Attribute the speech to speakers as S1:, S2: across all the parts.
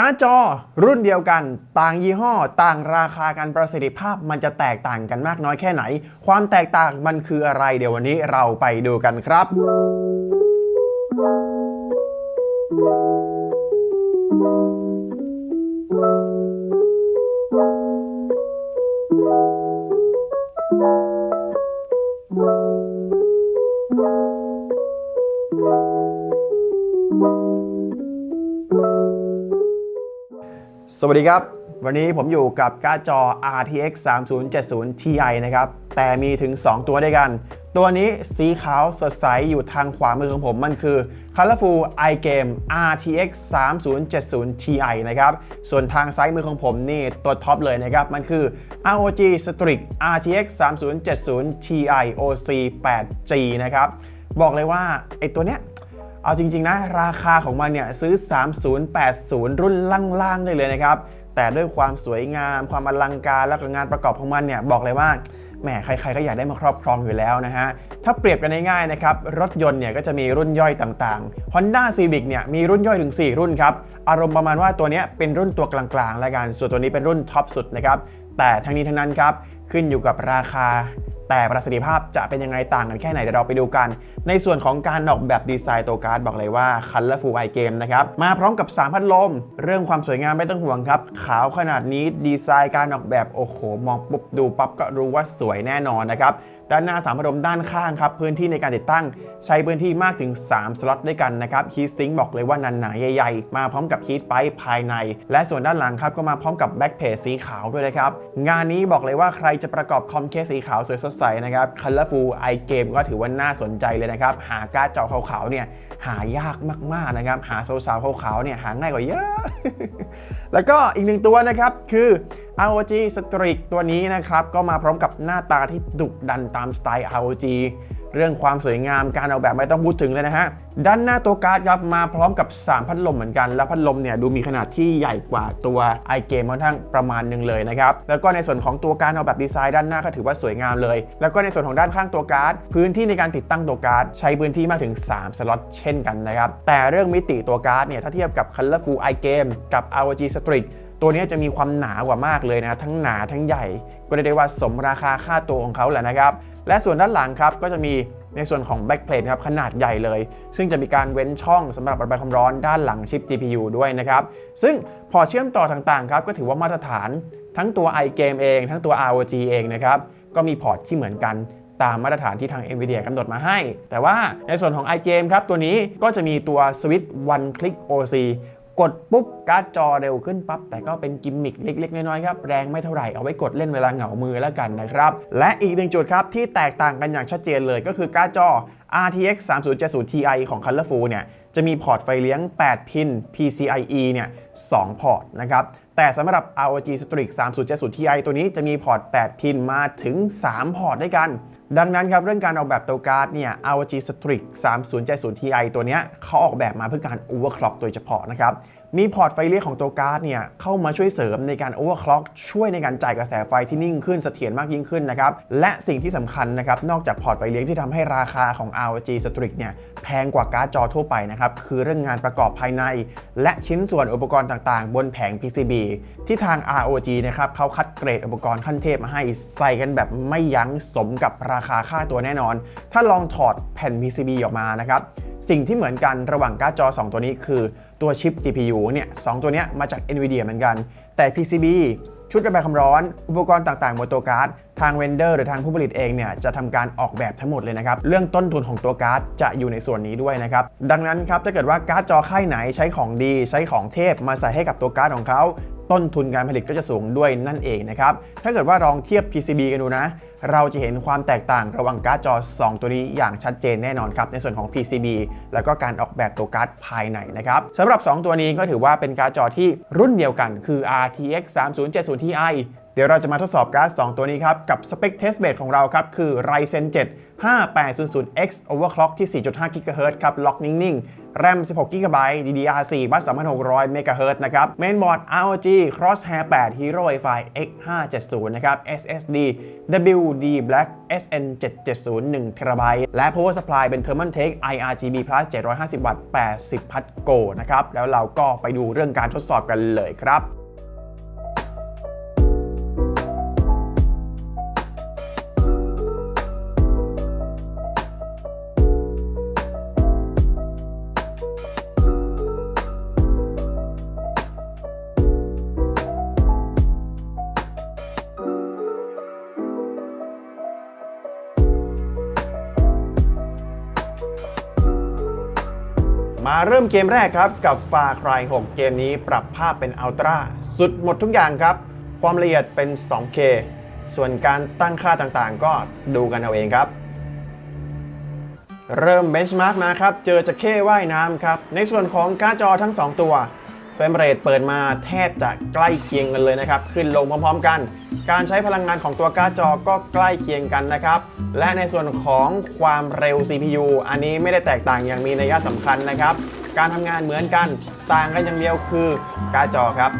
S1: การ์ดจอรุ่นเดียวกัน ต่างยี่ห้อ ต่างราคากันประสิทธิภาพมันจะแตกต่างกันมากน้อยแค่ไหน ความแตกต่างมันคืออะไรเดี๋ยววันนี้เราไปดูกันครับ สวัสดีครับ วันนี้ผมอยู่กับการ์ดจอ RTX 3070 Ti นะครับ แต่มีถึง 2 ตัวด้วยกัน ตัวนี้สีขาวสดใสอยู่ทางขวามือของผมมันคือ Colorful iGame RTX 3070 Ti นะครับ ส่วนทางซ้ายมือของผมนี่ตัวท็อปเลยนะครับ มันคือ ROG Strix RTX 3070 Ti OC 8G นะครับ บอกเลยว่าไอตัวเนี้ย เอาจริง ๆ นะ ราคาของมันเนี่ยซื้อ 3080 รุ่นล่างๆได้เลยนะครับ แต่ด้วยความสวยงาม ความอลังการแล้วก็งานประกอบของมันเนี่ยบอกเลยว่าแหมใครๆก็อยากได้มาครอบครองอยู่แล้วนะฮะ ถ้าเปรียบกันง่ายๆนะครับ รถยนต์เนี่ยก็จะมีรุ่นย่อยต่างๆ Honda Civic เนี่ยมีรุ่นย่อยถึง 4 รุ่นครับ อารมณ์ประมาณว่าตัวนี้เป็นรุ่นตัวกลางๆ แล้วกัน ส่วนตัวนี้เป็นรุ่นท็อปสุดนะครับ แต่ทั้งนี้ทั้งนั้นครับ ขึ้นอยู่กับราคา แต่ประสิทธิภาพจะเป็นยังไงต่างกันแค่ไหนเดี๋ยวเราไปดูกัน ในส่วนของการออกแบบดีไซน์ตัวการ์ดบอกเลยว่า Colorful i Game นะครับมาพร้อมกับ 3 พัดลม เรื่องความสวยงามไม่ต้องห่วงครับ ขาวขนาดนี้ดีไซน์การออกแบบโอ้โห มองปุ๊บดูปั๊บก็รู้ว่าสวยแน่นอนนะครับด้านหน้าสามพัดลมด้านข้างครับพื้นที่ในการติดตั้ง ใช้พื้นที่มากถึง 3 สล็อตด้วยกันนะครับฮีทซิงค์บอกเลยว่านันหนาใหญ่ๆ มาพร้อมกับฮีทไปภายใน และส่วนด้านหลังครับก็มาพร้อมกับแบ็คเพจสีขาวด้วยนะครับงานนี้บอกเลยว่าใครจะประกอบคอมเคสสีขาวสวยสดใสนะครับ Colorful i Game ก็ถือว่าน่าสนใจเลยนะครับ หาการ์ดจอขาวๆเนี่ยหายากมากๆนะครับ หาสาวๆขาวๆเนี่ยหาง่ายกว่าเยอะ แล้วก็อีกหนึ่งตัวนะครับคือ ROG Strix ตัวนี้นะครับ ก็มาพร้อมกับหน้าตาที่ดุดันตามสไตล์ ROG เรื่องความสวยงามการออกแบบไม่ต้องพูดถึงเลยนะฮะ ด้านหน้าตัวการ์ดครับมาพร้อมกับ 3 พัดลมเหมือนกัน แล้วพัดลมเนี่ยดูมีขนาดที่ใหญ่กว่าตัว iGame ค่อนข้างประมาณหนึ่งเลยนะครับ แล้วก็ในส่วนของตัวการออกแบบดีไซน์ด้านหน้าก็ถือว่าสวยงามเลย แล้วก็ในส่วนของด้านข้างตัวการ์ดพื้นที่ในการติดตั้งตัวการ์ดใช้พื้นที่มากถึง 3 สล็อตเช่นกันนะครับแต่เรื่องมิติตัวการ์ดเนี่ยถ้าเทียบกับ Colorful iGame กับ ROG Strix ตัวนี้จะมีความหนากว่ามากเลยนะทั้งหนาทั้งใหญ่ ก็เรียกได้ว่าสมราคาค่าตัวของเขาแหละนะครับ และส่วนด้านหลังครับก็จะมีในส่วนของ backplate ครับขนาดใหญ่เลย ซึ่งจะมีการเว้นช่องสำหรับระบายความร้อนด้านหลังชิป GPU ด้วยนะครับ ซึ่งพอเชื่อมต่อต่างๆครับก็ถือว่ามาตรฐานทั้งตัว iGame เอง ทั้งตัว ROG เองนะครับก็มีพอร์ตที่เหมือนกันตามมาตรฐานที่ทาง NVIDIA กำหนดมาให้ แต่ว่าในส่วนของ iGame ครับ ตัวนี้ก็จะมีตัวสวิตช์ One Click OC กดปุ๊บการ์ดจอเร็วขึ้นปั๊บแต่ก็เป็นกิมมิคเล็ก ๆ น้อยๆครับแรงไม่เท่าไหร่เอาไว้กดเล่นเวลาเหงามือแล้วกันนะครับ และอีกหนึ่งจุดครับที่แตกต่างกันอย่างชัดเจนเลยก็คือการ์ดจอ RTX 3070 Ti ของ Colorful เนี่ยจะมีพอร์ตไฟเลี้ยง 8 พิน PCIe เนี่ย2พอร์ตนะครับแต่สำหรับ ROG Strix 3070 Ti ตัวนี้จะมีพอร์ต 8 พินมาถึง 3 พอร์ตด้วยกัน ดังนั้นครับเรื่องการออกแบบตัวการ์ดเนี่ย ROG Strix 3070 Ti ตัวเนี้ยเขาออกแบบมาเพื่อการ overclock โดยเฉพาะนะครับ มีพอร์ตไฟเลี้ยงของตัวการ์ดเนี่ยเข้ามาช่วยเสริมในการ overclock ช่วยในการจ่ายกระแสไฟที่นิ่งขึ้นเสถียรมากยิ่งขึ้นนะครับและสิ่งที่สำคัญนะครับนอกจากพอร์ตไฟเลี้ยงที่ทำให้ราคาของ ROG Strix เนี่ยแพงกว่าการ์ดจอทั่วไปนะครับคือเรื่องงานประกอบภายใน และชิ้นส่วนอุปกรณ์ต่างๆ บนแผง PCB ที่ทาง ROG นะครับเขาคัดเกรดอุปกรณ์ขั้นเทพมาให้ใส่กันแบบไม่ยั้งสมกับราคาค่าตัวแน่นอน ถ้าลองถอดแผ่น PCB ออกมานะครับสิ่งที่เหมือนกันระหว่างการ์ดจอ 2 ตัวนี้คือ ตัวชิป GPU เนี่ยสตัวเนี้ยมาจาก NVIDIA เหมือนกัน แต่ PCB ชุดระบายความร้อน อุปกรณ์ต่างๆบนตัวการ์ด ทางเวนเดอร์หรือทางผู้ผลิตเองเนี่ยจะทำการออกแบบทั้งหมดเลยนะครับ เรื่องต้นทุนของตัวการ์ดจะอยู่ในส่วนนี้ด้วยนะครับ ดังนั้นครับถ้าเกิดว่าการ์ดจอค่ายไหนใช้ของดี ใช้ของเทพมาใส่ให้กับตัวการ์ดของเขา ต้นทุนการผลิตก็จะสูงด้วยนั่นเองนะครับ ถ้าเกิดว่าลองเทียบ PCB กันดูนะ เราจะเห็นความแตกต่างระหว่างการ์ดจอ 2 ตัวนี้อย่างชัดเจนแน่นอนครับ ในส่วนของ PCB แล้วก็การออกแบบตัวการ์ดภายในนะครับสำหรับ 2 ตัวนี้ก็ถือว่าเป็นการ์ดจอที่รุ่นเดียวกัน คือ RTX 3070 Ti เดี๋ยวเราจะมาทดสอบการ์ด2ตัวนี้ครับกับสเปคเทสเบดของเราครับคือ Ryzen 7 5800X overclock ที่ 4.5 GHz ครับ ล็อกนิ่งๆ RAM 16 GB DDR4 บัส3600 MHz นะครับ Mainboard ROG Crosshair 8 Hero Wi-Fi X570 นะครับ SSD WD Black SN770 1 TB และ Power Supply เป็น Thermaltake IRGB Plus 750 วัตต์80 พัทโกนะครับ แล้วเราก็ไปดูเรื่องการทดสอบกันเลยครับ เริ่มเกมแรกครับ กับฟาคราย6เกมนี้ปรับภาพเป็นอัลตร้าสุดหมดทุกอย่างครับ ความละเอียดเป็น 2K ส่วนการตั้งค่าต่างๆ ก็ดูกันเอาเองครับ เริ่มเบนช์มาร์กมาครับ เจอจะเข้ว่ายน้ำครับ ในส่วนของการ์ดจอทั้ง 2 ตัว เฟรมเรทเปิดมาแทบจะใกล้เคียงกันเลยนะครับ ขึ้นลงพร้อมๆกัน การใช้พลังงานของตัวการ์ดจอก็ใกล้เคียงกันนะครับ และในส่วนของความเร็ว CPU อันนี้ไม่ได้แตกต่างอย่างมีนัยสำคัญนะครับ การทำงานเหมือนกัน ต่างกันอย่างเดียวคือการ์ดจอครับ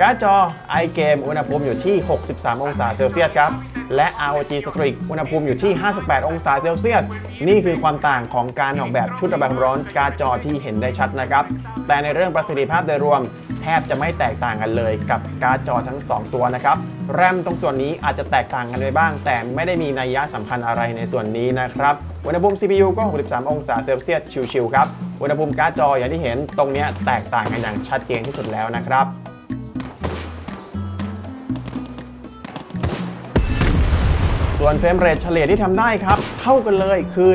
S1: การ์ดจอ iGame อุณหภูมิอยู่ที่ 63 องศาเซลเซียสครับ และ ROG Strix อุณหภูมิอยู่ที่ 58 องศาเซลเซียส นี่คือความต่างของการออกแบบชุดระบายความร้อนการ์ดจอที่เห็นได้ชัดนะครับ แต่ในเรื่องประสิทธิภาพโดยรวม แทบจะไม่แตกต่างกันเลยกับการ์ดจอทั้ง 2 ตัวนะครับ แรมตรงส่วนนี้อาจจะแตกต่างกันไปบ้าง แต่ไม่ได้มีนัยยะสำคัญอะไรในส่วนนี้นะครับอุณหภูมิ CPU ก็ 63 องศาเซลเซียสชิวๆครับ อุณหภูมิการ์ดจออย่างที่เห็นตรงนี้แตกต่างกันอย่างชัดเจนที่สุดแล้วนะครับ ส่วนเฟรมเรทเฉลี่ยที่ทำได้ครับ เท่ากันเลยคือ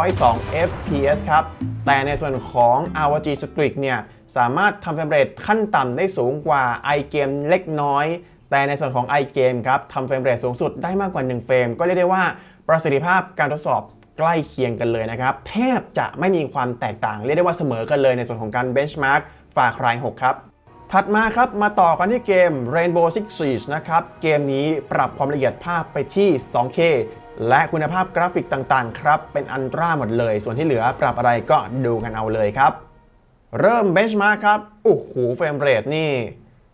S1: 102 fps ครับ แต่ในส่วนของ ROG Strix เนี่ย สามารถทำเฟรมเรทขั้นต่ำได้สูงกว่า iGame เล็กน้อย แต่ในส่วนของ iGame ครับทำเฟรมเรทสูงสุดได้มากกว่า 1 เฟรม ก็เรียกได้ว่าประสิทธิภาพการทดสอบใกล้เคียงกันเลยนะครับ แทบจะไม่มีความแตกต่าง เรียกได้ว่าเสมอกันเลยในส่วนของการ benchmark ฝากราย6ครับ ถัดมาครับมาต่อกันที่เกม Rainbow Six Siege นะครับ เกมนี้ปรับความละเอียดภาพไปที่ 2K และคุณภาพกราฟิกต่างๆ ครับ เป็นอันตราหมดเลย ส่วนที่เหลือปรับอะไรก็ดูกันเอาเลยครับ เริ่มเบนช์มาร์ครับ โอ้โหเฟรมเรทนี่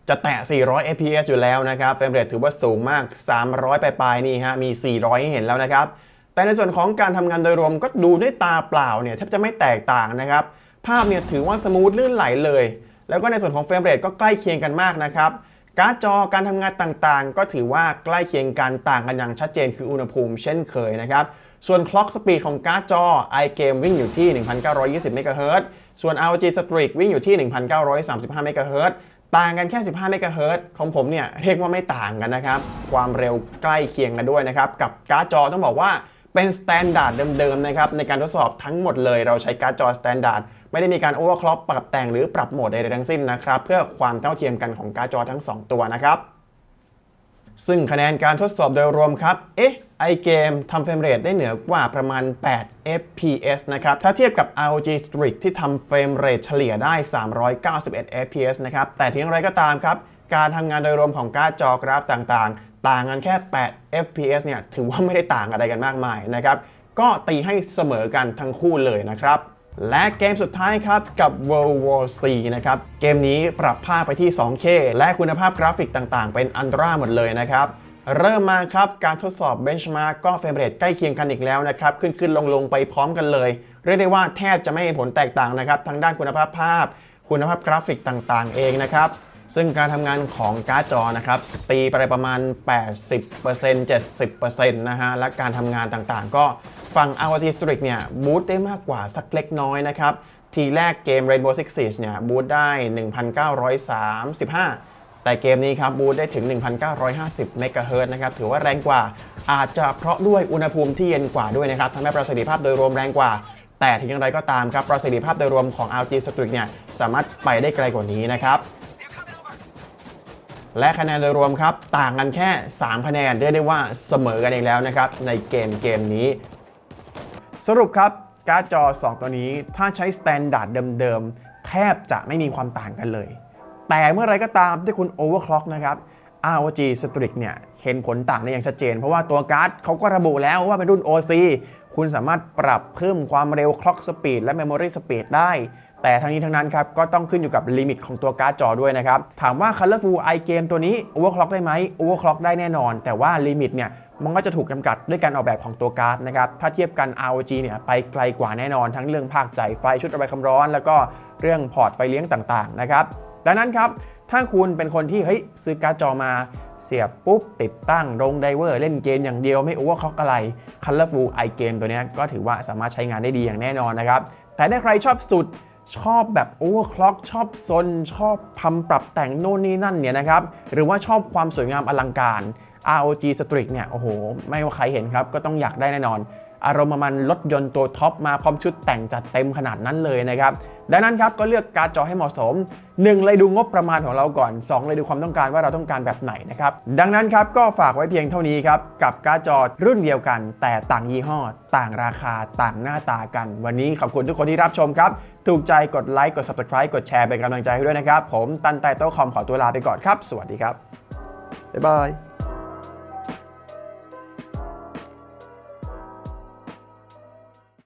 S1: จะแตะ 400 fps อยู่แล้วนะครับเฟรมเรทถือว่าสูงมาก 300 ปลายๆนี่ฮะมี 400 ให้เห็นแล้วนะครับ แต่ในส่วนของการทำงานโดยรวมก็ดูด้วยตาเปล่าเนี่ยแทบจะไม่แตกต่างนะครับ ภาพเนี่ยถือว่าสมูทลื่นไหลเลย แล้วก็ในส่วนของเฟรมเรทก็ใกล้เคียงกันมากนะครับการ์ดจอการทำงานต่างๆ ก็ถือว่าใกล้เคียงกันต่างกันอย่างชัดเจนคืออุณหภูมิเช่นเคยนะครับ ส่วนคล็อกสปีดของการ์ดจอ iGame วิ่งอยู่ที่ 1920 MHz ส่วน ROG Strix วิ่งอยู่ที่ 1935 MHz ต่างกันแค่ 15 MHz ของผมเนี่ยเรียกว่าไม่ต่างกันนะครับ ความเร็วใกล้เคียงกันด้วยนะครับ กับการ์ดจอต้องบอกว่า เป็นสแตนดาร์ดเดิมๆนะครับในการทดสอบทั้งหมดเลย เราใช้การ์ดจอสแตนดาร์ดไม่ได้มีการโอเวอร์คล็อกปรับแต่งหรือปรับโหมดใดๆทั้งสิ้นนะครับเพื่อความเท่าเทียมกันของการ์ดจอทั้ง 2 ตัวนะครับซึ่งคะแนนการทดสอบโดยรวมครับ เอ๊ะ ไอเกมทำเฟรมเรทได้เหนือกว่าประมาณ 8 fps นะครับ ถ้าเทียบกับ ROG Strix ที่ทำเฟรมเรทเฉลี่ยได้ 391 fps นะครับ แต่ถึงไรก็ตามครับ การทำงานโดยรวมของการ์ดจอกราฟต่าง ต่างกันแค่ 8 fps เนี่ยถือว่าไม่ได้ต่างอะไรกันมากมายนะครับ ก็ตีให้เสมอกันทั้งคู่เลยนะครับ และเกมสุดท้ายครับกับ World War C นะครับ เกมนี้ปรับภาพไปที่ 2K และคุณภาพกราฟิกต่างๆ เป็นอันตราหมดเลยนะครับเริ่มมาครับ การทดสอบ Benchmark ก็เฟรมเรทใกล้เคียงกันอีกแล้วนะครับ ขึ้นขึ้นลงลงๆไปพร้อมกันเลย เรียกได้ว่าแทบจะไม่มีผลแตกต่างนะครับ ทั้งด้านคุณภาพภาพ คุณภาพกราฟิกต่างๆ เองนะครับ ซึ่งการทำงานของการ์ดจอนะครับ ตีไปประมาณ 80% 70%นะฮะ และการทำงานต่างๆ ก็ฝั่ง ROG Strix เนี่ยบูตได้มากกว่าสักเล็กน้อยนะครับ ทีแรกเกม Rainbow Six Siege เนี่ยบูตได้ 1,935แต่เกมนี้ครับบูตได้ถึง 1,950 เมกะเฮิรตซ์นะครับ ถือว่าแรงกว่า อาจจะเพราะด้วยอุณหภูมิที่เย็นกว่าด้วยนะครับทำให้ประสิทธิภาพโดยรวมแรงกว่า แต่ถึงอย่างไรก็ตามครับ ประสิทธิภาพโดยรวมของ RG Strix เนี่ย สามารถไปได้ไกลกว่านี้นะครับ และคะแนนโดยรวมครับ ต่างกันแค่ 3 คะแนนเรียกได้ว่าเสมอกันเองแล้วนะครับ ในเกมเกมนี้ สรุปครับการ์ดจอ 2 ตัวนี้ ถ้าใช้สแตนดาร์ดเดิมๆ แทบจะไม่มีความต่างกันเลย แต่เมื่อไรก็ตามที่คุณโอเวอร์คล็อกนะครับ ROG Strix เนี่ยเห็นผลต่างได้อย่างชัดเจน เพราะว่าตัวการ์ดเขาก็ระบุแล้วว่าเป็นรุ่น OC คุณสามารถปรับเพิ่มความเร็ว clock speed และ memory speed ได้ แต่ทั้งนี้ทั้งนั้นครับ ก็ต้องขึ้นอยู่กับลิมิตของตัวการ์ดจอด้วยนะครับ ถามว่า Colorful iGame ตัวนี้ overclock ได้ไหม overclock ได้แน่นอน แต่ว่าลิมิตเนี่ยมันก็จะถูกจำกัดด้วยการออกแบบของตัวการ์ดนะครับ ถ้าเทียบกัน ROG เนี่ยไปไกลกว่าแน่นอน ทั้งเรื่องภาคจ่ายไฟชุดระบายความร้อน แล้วก็เรื่องพอร์ตไฟเลี้ยงต่างๆนะครับ ดังนั้นครับ ถ้าคุณเป็นคนที่เฮ้ยซื้อการ์ดจอมาเสียบปุ๊บ ติดตั้งลงไดเวอร์ เล่นเกมอย่างเดียวไม่โอเวอร์คล็อกอะไร Colorful iGame ตัวนี้ก็ถือว่าสามารถใช้งานได้ดีอย่างแน่นอนนะครับ แต่ถ้าใครชอบสุดชอบแบบโอเวอร์คล็อกชอบซน ชอบทำปรับแต่งโน่นนี่นั่นเนี่ยนะครับ หรือว่าชอบความสวยงามอลังการ ROG Strix เนี่ย โอ้โห ไม่ว่าใครเห็นครับ ก็ต้องอยากได้แน่นอน อารมณ์มันรถยนต์ตัวท็อปมาพร้อมชุดแต่งจัดเต็มขนาดนั้นเลยนะครับ ดังนั้นครับก็เลือกการ์ดจอให้เหมาะสม 1 เลยดูงบประมาณของเราก่อน 2 เลยดูความต้องการว่าเราต้องการแบบไหนนะครับ ดังนั้นครับก็ฝากไว้เพียงเท่านี้ครับ กับการ์ดจอรุ่นเดียวกัน แต่ต่างยี่ห้อ ต่างราคาต่างหน้าตากัน วันนี้ขอบคุณทุกคนที่รับชมครับ ถูกใจกดไลค์กด subscribe กดแชร์เป็นกำลังใจให้ด้วยนะครับผมตันไตโต้คอมขอตัวลาไปก่อนครับ สวัสดีครับบ๊ายบาย